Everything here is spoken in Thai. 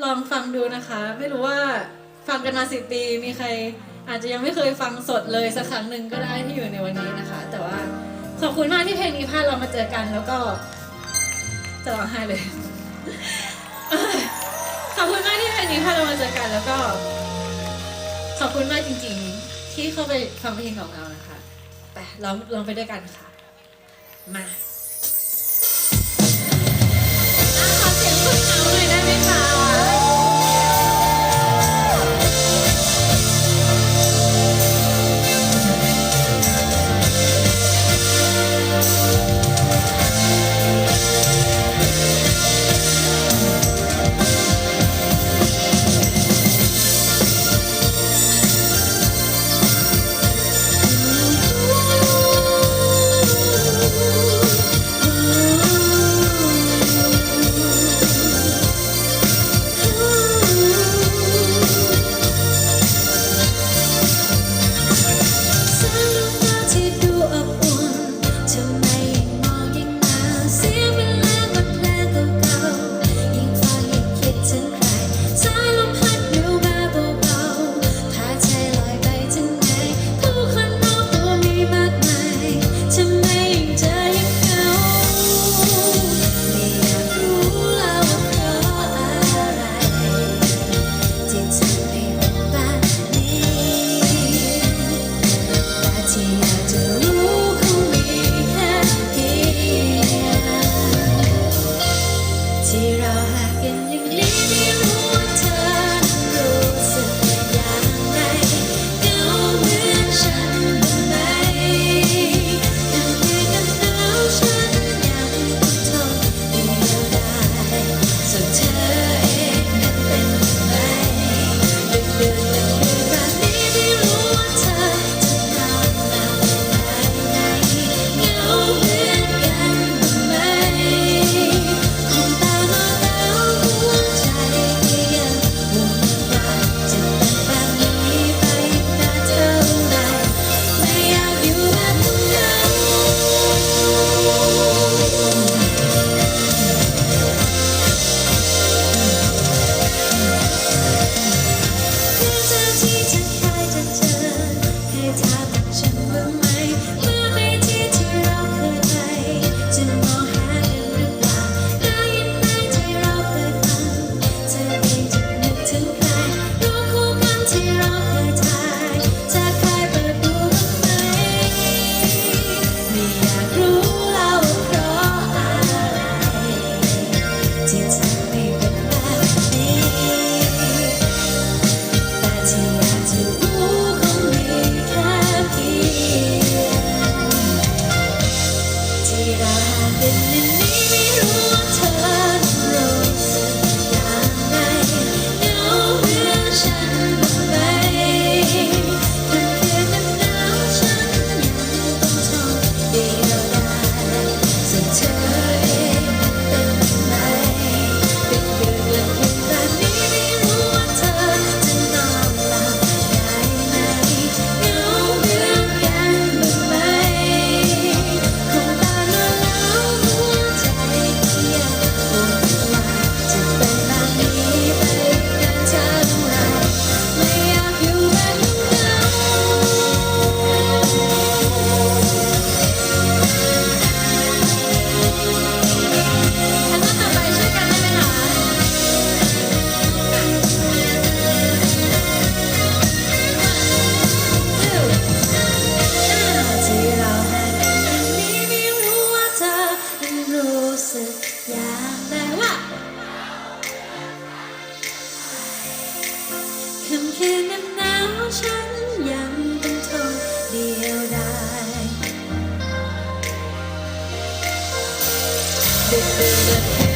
ลองฟังดูนะคะ ไม่รู้ว่าฟังกันมาสิบปีมีใครอาจจะยังไม่เคยฟังสดเลยสักครั้งหนึ่งก็ได้ที่อยู่ในวันนี้นะคะ แต่ว่าขอบคุณมากที่เพลงนี้พาเรามาเจอกันแล้วก็จะร้องไห้เลย ขอบคุณมากที่เพลงนี้พาเรามาเจอกันแล้วก็ ขอบคุณมากจริง ๆ ที่เข้าไปฟังเพลงของเรานะคะไปลองลองไปด้วยกันค่ะ มา คืนนั้นหนาวฉันยังเป็นโทเดียวดาย